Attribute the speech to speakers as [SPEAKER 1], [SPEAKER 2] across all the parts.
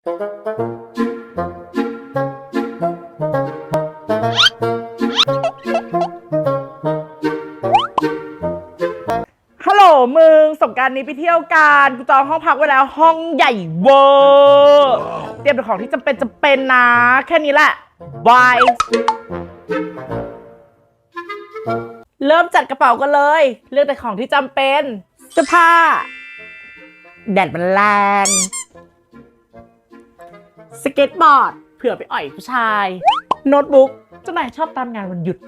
[SPEAKER 1] ฮัลโหลมึงสงกรารนี้ไปเที่ยวกันกูจองห้องพักไว้แล้วห้องใหญ่เวอร์เตรียมแต่ของที่จำเป็นจำเป็นนะ แค่นี้แหละบายเริ่มจัดกระเป๋ากันเลย เลือกแต่ของที่จำเป็นเสื้อผ้า แดดมันแรง สเก็ตบอร์ดเผื่อไปอ่อยผู้ชาย โน้ตบุ๊กเจ้านายชอบตามงานวันหยุด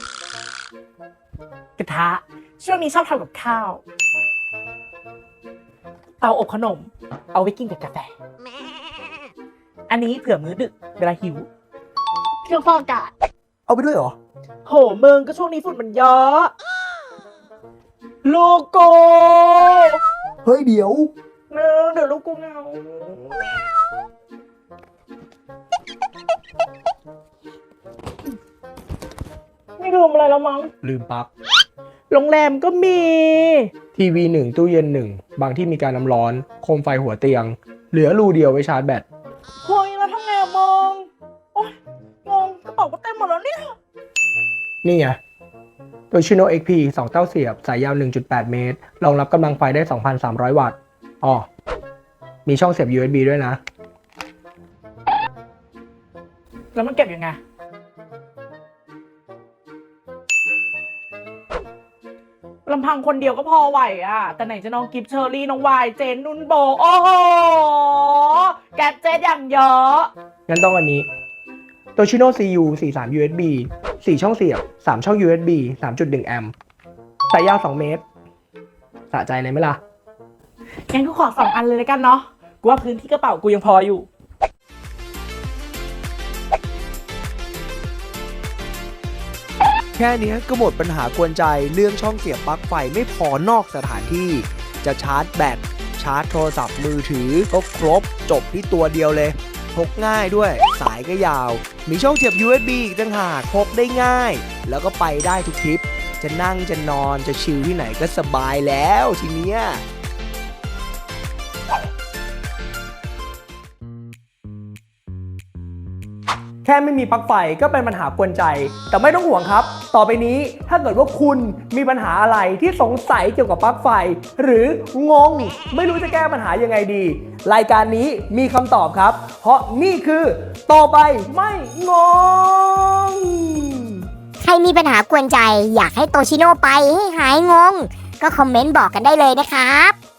[SPEAKER 1] กระทะ ช่วงนี้ชอบทำกับข้าว เตาอบขนม เอาไว้กินกับกาแฟ อันนี้เผื่อมื้อดึกเวลาหิว เครื่องฟอกอากาศ
[SPEAKER 2] เอาไปด้วยเหรอ
[SPEAKER 1] โหมึงก็ช่วงนี้ฝุ่นมันเยอะโลโก้
[SPEAKER 2] เฮ้ยเดี๋ยว
[SPEAKER 1] มึงเดี๋ยวลูกกูเหงา รวมอะไรแล้วมั้ง
[SPEAKER 2] ลืมปลั๊ก
[SPEAKER 1] โรงแรมก็มี
[SPEAKER 2] ทีวีหนึ่งตู้เย็นหนึ่งบางที่มีการน้ำร้อนโคมไฟหัวเตียง เหลือรูเดียวไว้ชาร์จแบต
[SPEAKER 1] เฮ้ยเราทำไงอะมึงโอ๊ยงงกระเป๋าก็เต็มหมดแล้วเนี่ย
[SPEAKER 2] นี่ไงโดยชิโน XP 2 เต้าเสียบ สายยาว 1.8 เมตร รองรับกำลังไฟได้ 2,300 วัตต์อ๋อมีช่องเสียบ USB ด้วยนะ
[SPEAKER 1] แล้วมันเก็บยังไง ลำพังคนเดียวก็พอไหวอะ แต่ไหนจะน้องกิฟเชอรี่ น้องวาย เจน นุ่นโบ โอ้โห แกดเจ็ตอย่างเยอะ
[SPEAKER 2] งั้นต้องอันนี้ตัวชิโน CU 43 USB 4 ช่องเสียบ 3 ช่อง USB 3.1 แอมป์สายยาว 2 เมตร สะใจเลยไหมล่ะ
[SPEAKER 1] งั้นกูขอสองอันเลยแล้วกันเนาะ กูว่าพื้นที่กระเป๋ากูยังพออยู่
[SPEAKER 3] แค่นี้ก็หมดปัญหากวนใจเรื่องช่องเสียบปลั๊กไฟไม่พอนอกสถานที่ จะชาร์จแบตชาร์จโทรศัพท์มือถือก็ครบจบที่ตัวเดียวเลยพกง่ายด้วย สายก็ยาว มีช่องเสียบ USB อีกต่างหากพกได้ง่าย แล้วก็ไปได้ทุกทริป จะนั่งจะนอนจะชิลที่ไหนก็สบายแล้วทีเนี้ย
[SPEAKER 2] แค่ไม่มีปลั๊กไฟก็เป็นปัญหากวนใจ แต่ไม่ต้องห่วงครับ ต่อไปนี้ถ้าเกิดว่าคุณมีปัญหาอะไรที่สงสัยเกี่ยวกับปลั๊กไฟ หรืองง ไม่รู้จะแก้ปัญหายังไงดี รายการนี้มีคำตอบครับ เพราะนี่คือต่อไปไม่งง
[SPEAKER 4] ใครมีปัญหากวนใจอยากให้โตชิโน่ไปให้หายงง ก็คอมเมนต์บอกกันได้เลยนะครับ